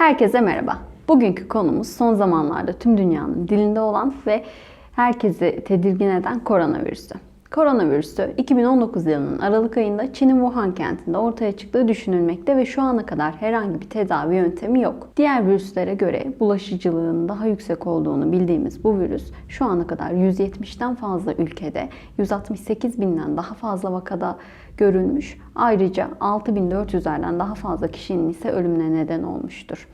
Herkese merhaba. Bugünkü konumuz son zamanlarda tüm dünyanın dilinde olan ve herkesi tedirgin eden koronavirüsü. Koronavirüsü 2019 yılının Aralık ayında Çin'in Wuhan kentinde ortaya çıktığı düşünülmekte ve şu ana kadar herhangi bir tedavi yöntemi yok. Diğer virüslere göre bulaşıcılığın daha yüksek olduğunu bildiğimiz bu virüs şu ana kadar 170'ten fazla ülkede 168 binden daha fazla vakada görülmüş. Ayrıca 6400'lerden daha fazla kişinin ise ölümüne neden olmuştur.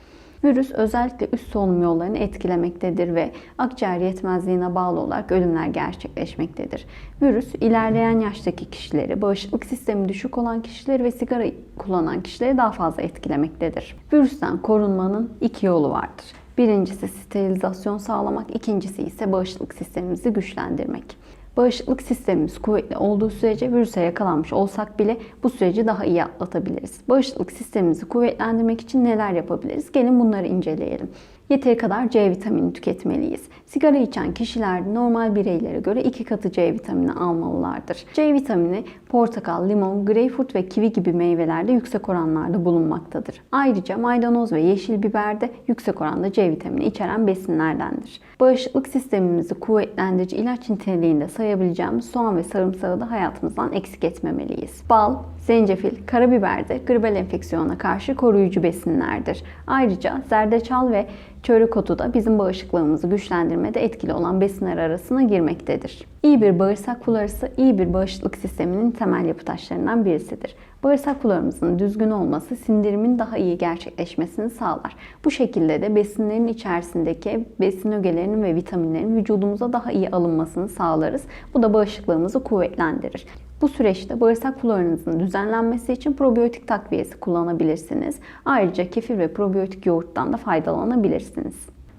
Virüs özellikle üst solunum yollarını etkilemektedir ve akciğer yetmezliğine bağlı olarak ölümler gerçekleşmektedir. Virüs ilerleyen yaştaki kişileri, bağışıklık sistemi düşük olan kişileri ve sigara kullanan kişileri daha fazla etkilemektedir. Virüsten korunmanın iki yolu vardır. Birincisi sterilizasyon sağlamak, ikincisi ise bağışıklık sistemimizi güçlendirmek. Bağışıklık sistemimiz kuvvetli olduğu sürece virüse yakalanmış olsak bile bu süreci daha iyi atlatabiliriz. Bağışıklık sistemimizi kuvvetlendirmek için neler yapabiliriz? Gelin bunları inceleyelim. Yeteri kadar C vitamini tüketmeliyiz. Sigara içen kişiler normal bireylere göre iki katı C vitamini almalılardır. C vitamini portakal, limon, greyfurt ve kivi gibi meyvelerde yüksek oranlarda bulunmaktadır. Ayrıca maydanoz ve yeşil biber de yüksek oranda C vitamini içeren besinlerdendir. Bağışıklık sistemimizi kuvvetlendirici ilaç niteliğinde sayabileceğimiz soğan ve sarımsağı da hayatımızdan eksik etmemeliyiz. Bal, zencefil, karabiber de gribal enfeksiyona karşı koruyucu besinlerdir. Ayrıca zerdeçal ve çörek otu da bizim bağışıklığımızı güçlendirmede etkili olan besinler arasına girmektedir. İyi bir bağırsak florası iyi bir bağışıklık sisteminin temel yapı taşlarından birisidir. Bağırsak florumuzun düzgün olması sindirimin daha iyi gerçekleşmesini sağlar. Bu şekilde de besinlerin içerisindeki besin ögelerinin ve vitaminlerin vücudumuza daha iyi alınmasını sağlarız. Bu da bağışıklığımızı kuvvetlendirir. Bu süreçte bağırsak floranızın düzenlenmesi için probiyotik takviyesi kullanabilirsiniz. Ayrıca kefir ve probiyotik yoğurttan da faydalanabilirsiniz.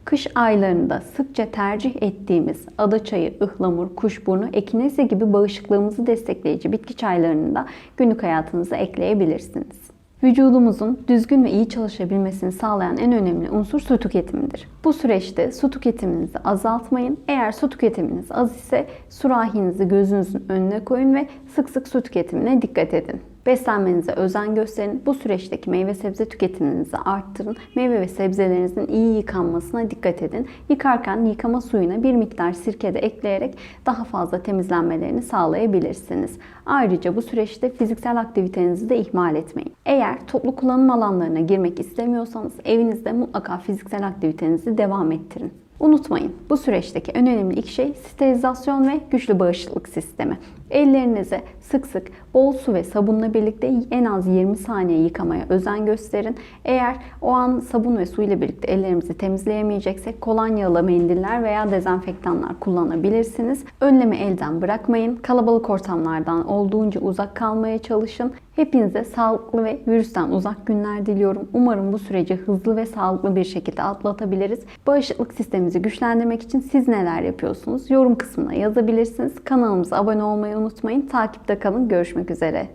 Kış aylarında sıkça tercih ettiğimiz adaçayı, ıhlamur, kuşburnu, ekinezi gibi bağışıklığımızı destekleyici bitki çaylarını da günlük hayatınıza ekleyebilirsiniz. Vücudumuzun düzgün ve iyi çalışabilmesini sağlayan en önemli unsur su tüketimidir. Bu süreçte su tüketiminizi azaltmayın. Eğer su tüketiminiz az ise sürahinizi gözünüzün önüne koyun ve sık sık su tüketimine dikkat edin. Beslenmenize özen gösterin. Bu süreçteki meyve sebze tüketiminizi arttırın. Meyve ve sebzelerinizin iyi yıkanmasına dikkat edin. Yıkarken yıkama suyuna bir miktar sirke de ekleyerek daha fazla temizlenmelerini sağlayabilirsiniz. Ayrıca bu süreçte fiziksel aktivitenizi de ihmal etmeyin. Eğer toplu kullanım alanlarına girmek istemiyorsanız evinizde mutlaka fiziksel aktivitenizi devam ettirin. Unutmayın bu süreçteki en önemli iki şey sterilizasyon ve güçlü bağışıklık sistemi. Ellerinizi sık sık bol su ve sabunla birlikte en az 20 saniye yıkamaya özen gösterin. Eğer o an sabun ve su ile birlikte ellerimizi temizleyemeyeceksek kolonyalı mendiller veya dezenfektanlar kullanabilirsiniz. Önlemi elden bırakmayın. Kalabalık ortamlardan olduğunca uzak kalmaya çalışın. Hepinize sağlıklı ve virüsten uzak günler diliyorum. Umarım bu süreci hızlı ve sağlıklı bir şekilde atlatabiliriz. Bağışıklık sistemimizi güçlendirmek için siz neler yapıyorsunuz? Yorum kısmına yazabilirsiniz. Kanalımıza abone olmayı unutmayın. Takipte kalın. Görüşmek üzere.